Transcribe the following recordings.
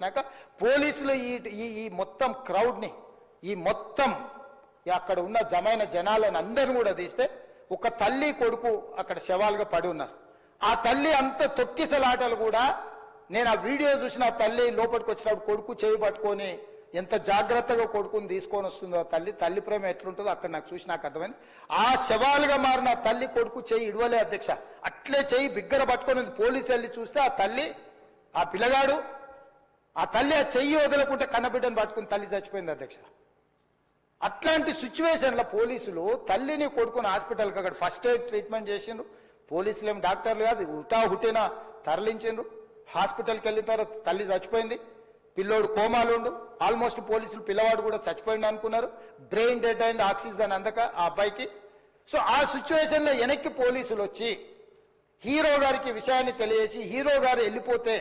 నాక పోలీసులు ఈ ఈ మొత్తం క్రౌడ్ని ఈ మొత్తం అక్కడ ఉన్న జమైన జనాలను అందరిని కూడా తీస్తే ఒక తల్లి కొడుకు అక్కడ శవాలుగా పడి ఉన్నారు ఆ తల్లి అంత తొక్కిసలాటలు కూడా నేను ఆ వీడియో చూసిన ఆ తల్లి లోపలికి వచ్చినప్పుడు కొడుకు చేయి పట్టుకొని ఎంత జాగ్రత్తగా కొడుకుని తీసుకొని వస్తుందో ఆ తల్లి తల్లి ప్రేమ ఎట్లుంటుందో అక్కడ నాకు చూసి నాకు అర్థమైంది ఆ శవాలుగా మారిన తల్లి కొడుకు చేయి ఇడవలే అధ్యక్ష అట్లే చేయి బిగ్గర పట్టుకొని ఉంది. పోలీసు వెళ్ళి చూస్తే ఆ తల్లి ఆ పిల్లగాడు ఆ తల్లి ఆ చెయ్యి వదలకుంటే కన్నబిడ్డను పట్టుకుని తల్లి చచ్చిపోయింది అధ్యక్ష. అట్లాంటి సిచ్యువేషన్లో పోలీసులు తల్లిని కొడుకుని హాస్పిటల్కి అక్కడ ఫస్ట్ ఎయిడ్ ట్రీట్మెంట్ చేసిండ్రు. పోలీసులు ఏమి డాక్టర్లు కాదు హుటా హుటిన తరలించిండ్రు. హాస్పిటల్కి వెళ్ళిన తర్వాత తల్లి చచ్చిపోయింది. పిల్లోడు కోమాలు ఉండు. ఆల్మోస్ట్ పోలీసులు పిల్లవాడు కూడా చచ్చిపోయింది అనుకున్నారు. బ్రెయిన్ డెడ్ అయింది ఆక్సిజన్ అందక ఆ అబ్బాయికి. సో ఆ సిచ్యువేషన్లో వెనక్కి పోలీసులు వచ్చి హీరో గారికి విషయాన్ని తెలియజేసి హీరో గారు వెళ్ళిపోతే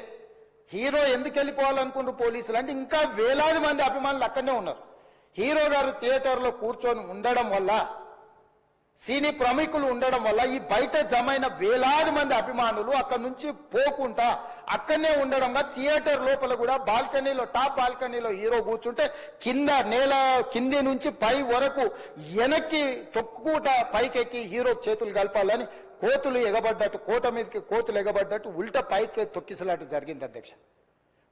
హీరో ఎందుకు వెళ్ళిపోవాలనుకున్నారు పోలీసులు అంటే ఇంకా వేలాది మంది అభిమానులు అక్కడనే ఉన్నారు. హీరో గారు థియేటర్లో కూర్చొని ఉండడం వల్ల సినీ ప్రముఖులు ఉండడం వల్ల ఈ బయట జమైన వేలాది మంది అభిమానులు అక్కడ నుంచి పోకుండా అక్కడనే ఉండడంగా థియేటర్ లోపల కూడా బాల్కనీలో టాప్ బాల్కనీలో హీరో కూర్చుంటే కింద నేల కింది నుంచి పై వరకు వెనక్కి తొక్కుట పైకెక్కి హీరో చేతులు కలపాలని కోతులు ఎగబడ్డట్టు కోట మీదకి కోతులు ఎగబడ్డట్టు ఉల్ట పైకి తొక్కిసలాట జరిగింది అధ్యక్ష.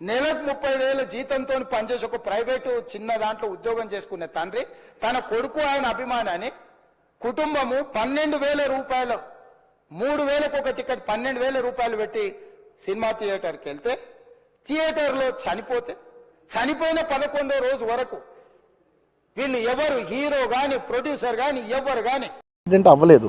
నెలకు ముప్పై వేల జీతంతో పనిచేసి ఒక ప్రైవేటు చిన్న దాంట్లో ఉద్యోగం చేసుకునే తండ్రి తన కొడుకు ఆయన అభిమానాన్ని కుటుంబము పన్నెండు వేల రూపాయలు మూడు వేలకు ఒక టికెట్ పన్నెండు వేల రూపాయలు పెట్టి సినిమా థియేటర్కి వెళ్తే థియేటర్లో చనిపోతే చనిపోయిన పదకొండో రోజు వరకు వీళ్ళు ఎవరు హీరో కానీ ప్రొడ్యూసర్ కానీ ఎవరు కానీ అవ్వలేదు.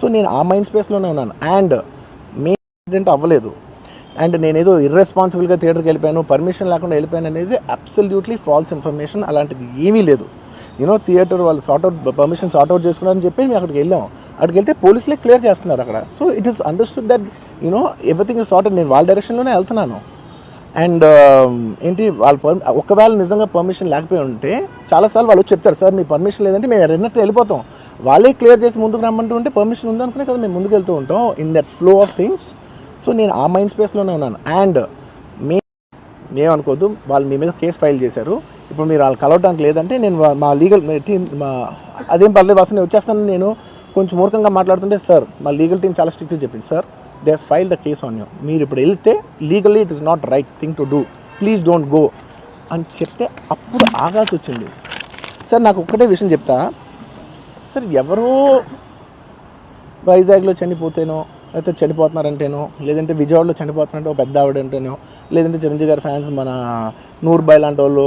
so నేను ఆ మైండ్ స్పేస్లోనే ఉన్నాను. అండ్ మీ యాక్సిడెంట్ అవ్వలేదు. అండ్ నేనేదో ఇర్రెస్పాన్సిబుల్గా థియేటర్కి వెళ్ళిపోయాను పర్మిషన్ లేకుండా వెళ్ళిపోయాను అనేది అబ్సల్యూట్లీ ఫాల్స్ ఇన్ఫర్మేషన్ అలాంటిది ఏమీ లేదు. యూనో థియేటర్ వాళ్ళు sort out permission sort out చేసుకున్నారని చెప్పి మేము అక్కడికి వెళ్ళాం అక్కడికి వెళ్తే పోలీసులే క్లియర్ చేస్తున్నారు అక్కడ. So it is understood that you know everything is sorted నేను వాళ్ళ డైరెక్షన్లోనే వెళ్తున్నాను. అండ్ um, ఏంటి వాళ్ళ పర్ ఒకవేళ నిజంగా పర్మిషన్ లేకపోయి ఉంటే చాలాసార్లు వాళ్ళు చెప్తారు సార్ మీ పర్మిషన్ లేదంటే మేము రెండట్టు వెళ్ళిపోతాం. వాళ్ళే క్లియర్ చేసి ముందుకు రమ్మంటూ ఉంటే పర్మిషన్ ఉందనుకునే కదా మేము ముందుకు వెళ్తూ ఉంటాం in that flow of things so నేను ఆ మైండ్ స్పేస్లోనే ఉన్నాను. అండ్ మీ మేమనుకోద్దు వాళ్ళు మీ మీద కేసు ఫైల్ చేశారు. ఇప్పుడు మీరు వాళ్ళు కలవడానికి లేదంటే నేను మా లీగల్ టీం మా అదేం పర్లేదు అసలు నేను వచ్చేస్తాను నేను కొంచెం మూర్ఖంగా మాట్లాడుతుంటే సార్ మా లీగల్ టీం చాలా స్ట్రిక్ట్ చెప్పింది sir. They file the case on you మీరు ఇప్పుడు వెళ్తే legally it is not right thing to do please don't go అని చెప్తే అప్పుడు ఆగాల్సి వచ్చింది. సార్ నాకు ఒక్కటే విషయం చెప్తా. సార్ ఎవరో వైజాగ్లో చనిపోతేనో లేకపోతే చనిపోతున్నారంటేనో లేదంటే విజయవాడలో చనిపోతున్నారంటే ఒక పెద్ద ఆవిడ అంటేనో లేదంటే చిరంజీవి గారి ఫ్యాన్స్ మన నూర్బాయ్ లాంటి వాళ్ళు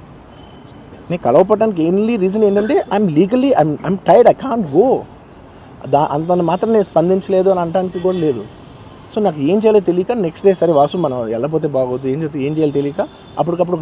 నేను కలవపడడానికి ఎన్లీ రీజన్ ఏంటంటే I'm legally I'm I'm tired I can't go there అంత మాత్రం నేను స్పందించలేదు అని అనడానికి కూడా లేదు. సో నాకు ఏం చేయాలో తెలియక నెక్స్ట్ డే సరే వాసు మనం వెళ్ళపోతే బాగోదు ఏం చేస్తే ఏం చేయాలో తెలియక అప్పటికప్పుడు